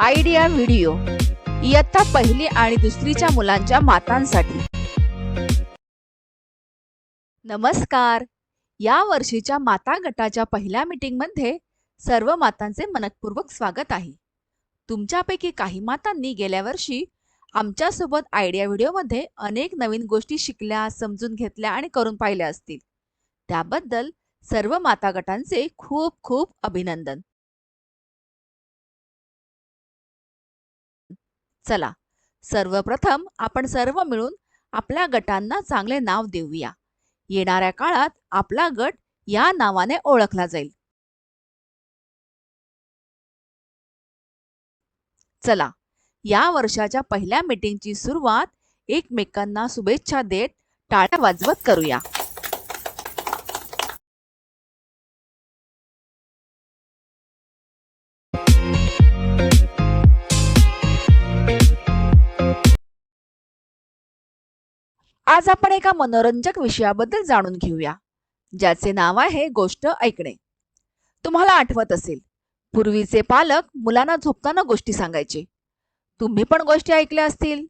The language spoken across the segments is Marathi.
Idea video. इयत्ता पहिली आणि दुसरीच्या मुलांच्या मातांसाठी. नमस्कार. या वर्षीच्या माता गटाच्या पहिल्या मीटिंगमध्ये सर्व मातांचे मनपूर्वक स्वागत आहे. तुमच्यापैकी काही मातांनी गेल्या वर्षी आमच्यासोबत आयडिया व्हिडिओमध्ये अनेक नवीन गोष्टी शिकल्या समजून घेतल्या आणि करून पाहिल्या असतील. त्याबद्दल सर्व माता गटांचे खूप खूप अभिनंदन. चला सर्वप्रथम आपण सर्व मिळून आपल्या गटांना चांगले नाव देऊया. येणाऱ्या काळात आपला गट या नावाने ओळखला जाईल. चला या वर्षाच्या पहिल्या मीटिंगची सुरुवात एकमेकांना शुभेच्छा देत टाळ्या वाजवत करूया. आज आपण एका मनोरंजक विषयाबद्दल जाणून घेऊया ज्याचे नाव आहे गोष्ट ऐकणे. तुम्हाला आठवत असेल पूर्वीचे पालक मुलांना झोपताना गोष्टी सांगायचे. तुम्ही पण गोष्टी ऐकल्या असतील.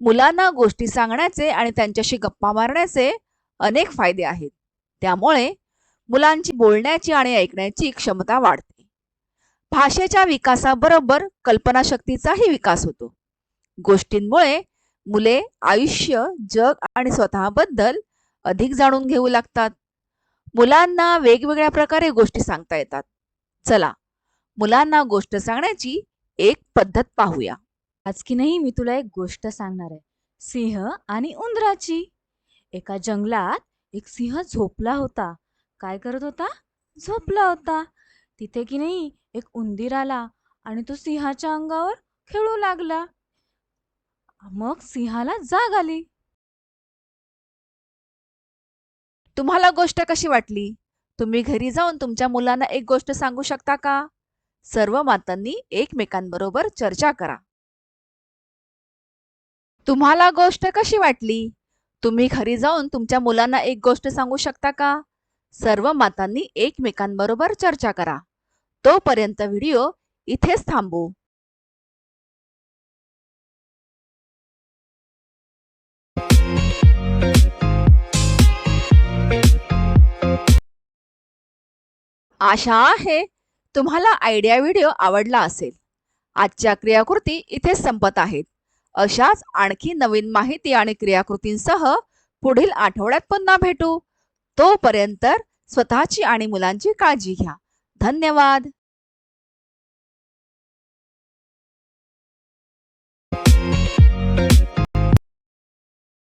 मुलांना गोष्टी सांगण्याचे आणि त्यांच्याशी गप्पा मारण्याचे अनेक फायदे आहेत. त्यामुळे मुलांची बोलण्याची आणि ऐकण्याची क्षमता वाढते. भाषेच्या विकासाबरोबर कल्पनाशक्तीचाही विकास होतो. गोष्टींमुळे मुले आयुष्य जग आणि स्वतःबद्दल अधिक जाणून घेऊ लागतात. मुलांना वेगवेगळ्या प्रकारे गोष्टी सांगता येतात. चला मुलांना गोष्ट सांगण्याची एक पद्धत पाहूया. आज की नाही मी तुला एक गोष्ट सांगणार आहे. सिंह आणि उंदराची. एका जंगलात एक सिंह झोपला होता. काय करत होता? झोपला होता. तिथे की नाही एक उंदीर आला आणि तो सिंहाच्या अंगावर खेळू लागला. मग सिंहाला जाग आली. तुम्हाला गोष्ट कशी वाटली? तुम्ही घरी जाऊन तुमच्या मुलांना एक गोष्ट सांगू शकता का? सर्व मातांनी एकमेकांबरोबर चर्चा करा. तुम्हाला गोष्ट कशी वाटली? तुम्ही घरी जाऊन तुमच्या मुलांना एक गोष्ट सांगू शकता का? सर्व मातांनी एकमेकांबरोबर चर्चा करा. तोपर्यंत व्हिडिओ इथेच थांबू. आशा आहे तुम्हाला आयडिया व्हिडिओ आवडला असेल. आजच्या क्रियाकृती इथे संपत आहेत. अशाच आणखी नवीन माहिती आणि क्रियाकृतींसह पुढील आठवड्यात पुन्हा भेटू. तोपर्यंत स्वतःची आणि मुलांची काळजी घ्या. धन्यवाद.